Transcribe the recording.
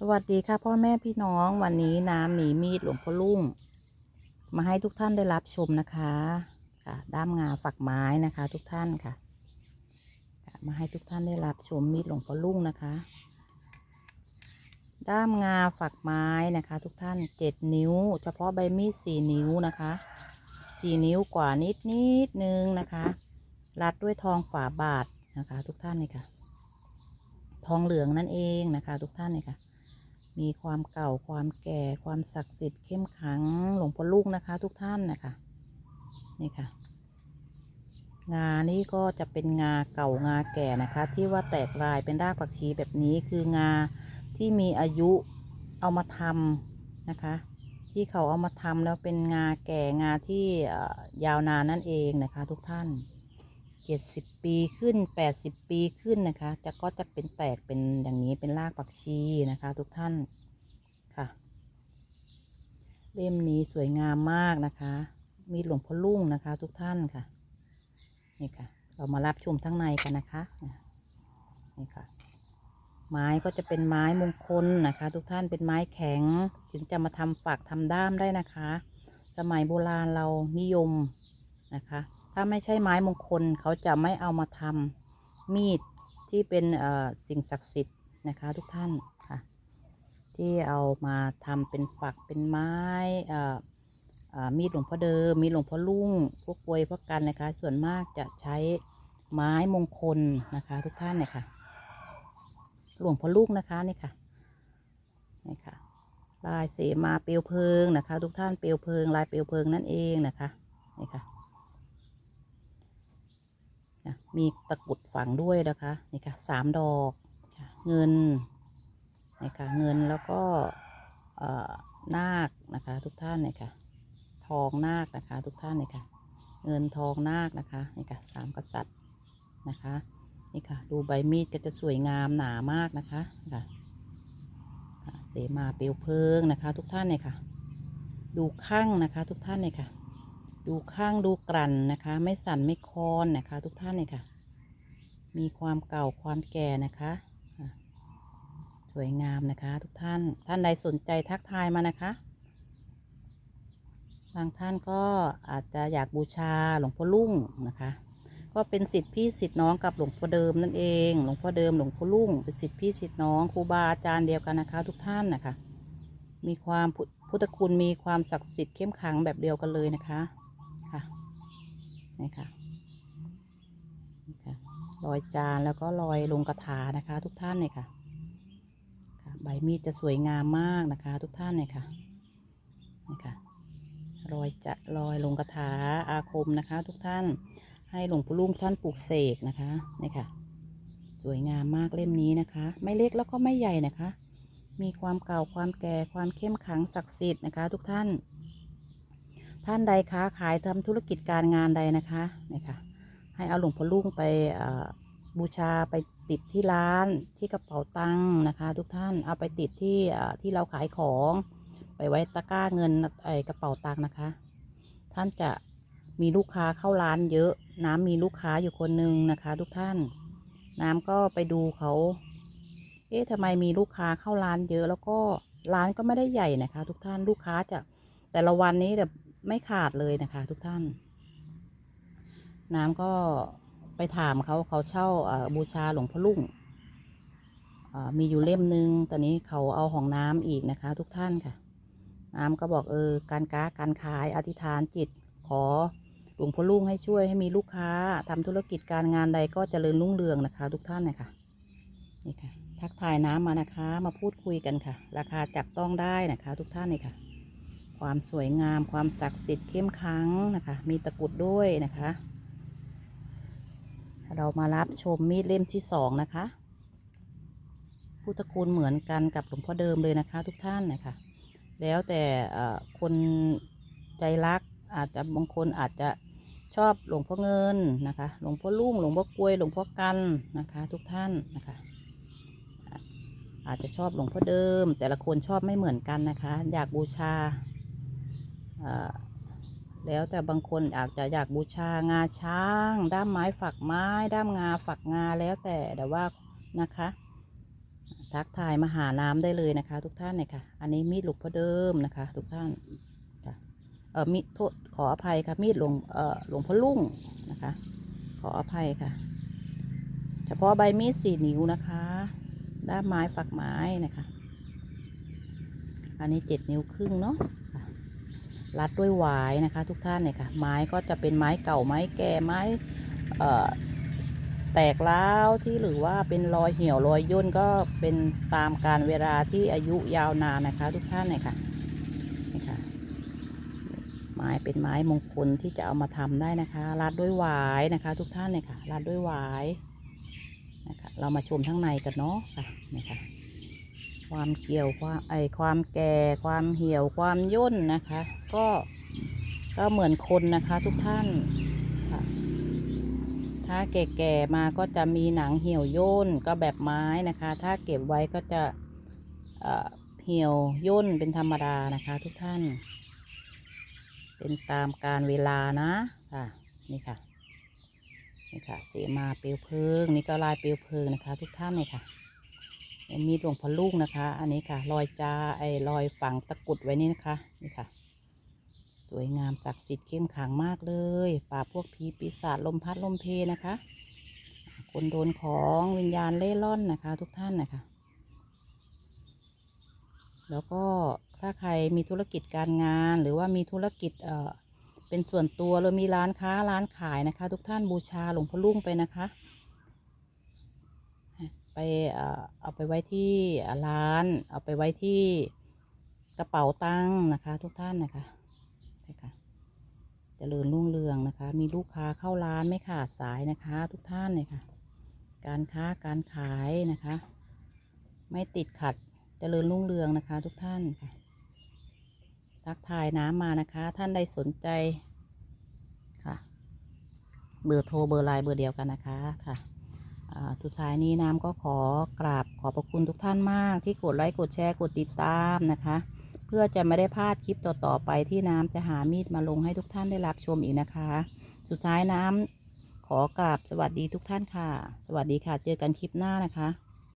สวัสดีค่ะพ่อแม่พี่น้องวันนี้น้ำหมีมีดหลวงพ่อลุ่ง มาให้ทุกท่านได้รับชมนะคะค่ะด้ามงาฝักไม้นะคะ ทุกท่านค่ะ มาให้ทุกท่านได้รับชมมีดหลวงพ่อลุ่งนะคะ ด้ามงาฝักไม้นะคะ ทุกท่านเจ็ดนิ้ว เฉพาะใบมีดสี่นิ้วนะคะสี่นิ้วกว่านิดนิดนึงนะคะ รัดด้วยทองฝาบาทนะคะ ทุกท่านนี่ค่ะ ทองเหลืองนั่นเองนะคะ ทุกท่านนี่ค่ะ มีความเก่าความแก่ความศักดิ์สิทธิ์เข้มขังหลวงพ่อลูกนะคะ ทุกท่านนะคะนี่ค่ะ งานี่ก็จะเป็นงาเก่างาแก่นะคะ ที่ว่าแตกลายเป็นรากผักชีแบบนี้คืองาที่มีอายุเอามาทำนะคะ ที่เขาเอามาทำแล้วเป็นงาแก่งาที่ยาวนานนั่นเองนะคะ ทุกท่าน เจ็ดสิบปีขึ้นแปดสิบปีขึ้นนะคะ จะก็จะเป็นแตกเป็นอย่างนี้เป็นรากผักชีนะคะ ทุกท่านค่ะ เล่มนี้สวยงามมากนะคะ มีหลวงพ่อลุ่งนะคะ ทุกท่านค่ะ นี่ค่ะ เรามารับชมทั้งในกันนะคะ นี่ค่ะ ไม้ก็จะเป็นไม้มงคลนะคะ ทุกท่านเป็นไม้แข็ง ถึงจะมาทำฝักทำด้ามได้นะคะ สมัยโบราณเรานิยมนะคะ ถ้าไม่ใช่ไม้มงคลเขาจะไม่เอามาทำมีดที่เป็นสิ่งศักดิ์สิทธิ์นะคะทุกท่านค่ะ ที่เอามาทำเป็นฝักเป็นไม้มีดหลวงพ่อเดิม มีดหลวงพ่อลุ่ง พวกปวยพวกกันนะคะ ส่วนมากจะใช้ไม้มงคลนะคะ ทุกท่านเนี่ยค่ะ หลวงพ่อลูกนะคะนี่ค่ะนี่ค่ะ ลายเสมาเปลวเพลิงนะคะ ทุกท่านเปลวเพลิง ลายเปลวเพลิงนั่นเองนะคะนี่ค่ะ มีตะกุดฝังด้วยนะคะนี่ค่ะสามดอกเงินนี่ค่ะเงินแล้วก็นาคนะคะทุกท่านนี่ค่ะทองนาคนะคะทุกท่านนี่ค่ะเงินทองนาคนะคะนี่ค่ะสามกษัตริย์นะคะนี่ค่ะดูใบมีดก็จะสวยงามหนามากนะคะค่ะค่ะเสมาเปลวเพลิงนะคะ ทุกท่านเนี่ยค่ะ ดูข้างนะคะ ทุกท่านเนี่ยค่ะ ดูข้างดูกลั่นนะคะ ไม่สั่นไม่คอนนะคะ ทุกท่านเนี่ยค่ะ มีความเก่าความแก่นะคะสวยงามนะคะ ทุกท่านท่านใดสนใจทักทายมานะคะบางท่านก็อาจจะอยากบูชาหลวงพ่อลุ่งนะคะ ก็เป็นสิทธิพี่สิทธิน้องกับหลวงพ่อเดิมนั่นเอง หลวงพ่อเดิมหลวงพ่อลุ่งเป็นสิทธิพี่สิทธิน้องครูบาอาจารย์เดียวกันนะคะ ทุกท่านนะคะ มีความพุทธคุณมีความศักดิ์สิทธิ์เข้มขังแบบเดียวกันเลยนะคะ นี่ค่ะนี่ค่ะรอยจานแล้วก็รอยลงกระถานะคะ ทุกท่านเนี่ยค่ะค่ะ ใบมีดจะสวยงามมากนะคะ ทุกท่านเนี่ยค่ะนี่ค่ะรอยจะรอยลงกระถาอาคมนะคะ ทุกท่านให้หลวงปู่ลุงท่านปลูกเสกนะคะนี่ค่ะ สวยงามมากเล่มนี้นะคะ ไม่เล็กแล้วก็ไม่ใหญ่นะคะ มีความเก่าความแก่ความเข้มขังศักดิ์สิทธิ์นะคะ ทุกท่าน ท่านใดค้าขายทำธุรกิจการงานใดนะคะนี่ค่ะให้เอาหลวงพ่อลุงไปบูชาไปติดที่ร้านที่กระเป๋าตังค์นะคะ ทุกท่านเอาไปติดที่ที่เราขายของ ไปไว้ตะกร้าเงินไอกระเป๋าตังค์นะคะ ท่านจะมีลูกค้าเข้าร้านเยอะ น้ำมีลูกค้าอยู่คนหนึ่งนะคะ ทุกท่าน น้ำก็ไปดูเขา เอ๊ะทำไมมีลูกค้าเข้าร้านเยอะ แล้วก็ร้านก็ไม่ได้ใหญ่นะคะ ทุกท่านลูกค้าจะแต่ละวันนี้แบบ ไม่ขาดเลยนะคะ ทุกท่าน น้ำก็ไปถามเขาเขาเช่าบูชาหลวงพ่อลุ่งมีอยู่เล่มหนึ่งตอนนี้เขาเอาของน้ำอีกนะคะ ทุกท่านค่ะ น้ำก็บอกเออ การค้าการขายอธิษฐานจิต ขอหลวงพ่อลุงให้ช่วยให้มีลูกค้าทำธุรกิจการงานใดก็เจริญรุ่งเรืองนะคะ ทุกท่านนะคะนี่ค่ะทักทายน้ำมานะคะ มาพูดคุยกันค่ะ ราคาจับต้องได้นะคะ ทุกท่านนี่ค่ะ ความสวยงาม ความศักดิ์สิทธิ์เข้มขังนะคะ มีตะกุดด้วยนะคะ เรามารับชมมีดเล่มที่สองนะคะพุทธคุณเหมือนกันกับหลวงพ่อเดิมเลยนะคะ ทุกท่านนะคะ แล้วแต่คนใจรักอาจจะบางคนอาจจะชอบหลวงพ่อเงินนะคะ หลวงพ่อลุ่ง หลวงพ่อกลวย หลวงพ่อกันนะคะ ทุกท่านนะคะ อาจจะชอบหลวงพ่อเดิม แต่ละคนชอบไม่เหมือนกันนะคะ อยากบูชา แล้วแต่บางคนอาจจะอยากบูชางาช้าง ด้ามไม้ฝักไม้ ด้ามงาฝักงาแล้วแต่แต่ว่านะคะ ทักทายมาหาน้ำได้เลยนะคะ ทุกท่านเนี่ยค่ะ อันนี้มีดหลวงพ่อเดิมนะคะ ทุกท่านค่ะเออมีดโทษขออภัยค่ะมีดหลวงเออหลวงพ่อลุ่งนะคะ ขออภัยค่ะ เฉพาะใบมีดสี่นิ้วนะคะ ด้ามไม้ฝักไม้นะคะ อันนี้เจ็ดนิ้วครึ่งเนาะ รัดด้วยหวายนะคะ ทุกท่านเนี่ยค่ะ ไม้ก็จะเป็นไม้เก่าไม้แก่ไม้เอ่อแตกร้าวที่หรือว่าเป็นรอยเหี่ยวรอยย่นก็เป็นตามการเวลาที่อายุยาวนานนะคะ ทุกท่านเนี่ยค่ะนี่ค่ะ ไม้เป็นไม้มงคลที่จะเอามาทำได้นะคะ รัดด้วยหวายนะคะ ทุกท่านเนี่ยค่ะ รัดด้วยหวายนะคะเรามาชมข้างในกันเนาะค่ะนี่ค่ะ ความเกี่ยวความไอความแก่ความเหี่ยวความย่นนะคะ ก็ก็เหมือนคนนะคะทุกท่านค่ะถ้าแก่ๆมาก็จะมีหนังเหี่ยวย่นก็แบบไม้นะคะ ถ้าเก็บไว้ก็จะเหี่ยวย่นเป็นธรรมดานะคะทุกท่าน เป็นตามการเวลานะค่ะนี่ค่ะนี่ค่ะเสมาเปลวเพลิงนี่ก็ลายเปลวเพลิงนะคะ ทุกท่านเลยค่ะ มีหลวงพ่อลูกนะคะ อันนี้ค่ะ รอยจาไอ้รอยฝังตะกุดไว้นี่นะคะ นี่ค่ะ สวยงามศักดิ์สิทธิ์เข้มขลังมากเลย ป่าพวกผีปีศาจลมพัดลมเพนะคะ คนโดนของวิญญาณเล่ร่อนนะคะ ทุกท่านนะคะ แล้วก็ถ้าใครมีธุรกิจการงานหรือว่ามีธุรกิจเอ่อเป็นส่วนตัวหรือมีร้านค้าร้านขายนะคะ ทุกท่านบูชาหลวงพ่อลุ่งไปนะคะ ไปเอ่อเอาไปไว้ที่ร้าน เอาไปไว้ที่กระเป๋าตังค์นะคะ ทุกท่านนะคะใช่ค่ะเจริญรุ่งเรืองนะคะ มีลูกค้าเข้าร้านไม่ขาดสายนะคะ ทุกท่านเลยค่ะ การค้าการขายนะคะ ไม่ติดขัดเจริญรุ่งเรืองนะคะ ทุกท่านค่ะทักทายน้ำมานะคะ ท่านใดสนใจค่ะ เบอร์โทรเบอร์ไลน์เบอร์เดียวกันนะคะค่ะ อ่าทุดท้ายนี้น้ำก็ขอกราบขอบพระคุณทุกท่านมาก ที่กดไลค์กดแชร์กดติดตามนะคะ เพื่อจะไม่ได้พลาดคลิปต่อๆไปที่น้ำจะหามีดมาลงให้ทุกท่านได้รับชมอีกนะคะ สุดท้ายน้ำขอกราบสวัสดีทุกท่านค่ะ สวัสดีค่ะ เจอกันคลิปหน้านะคะ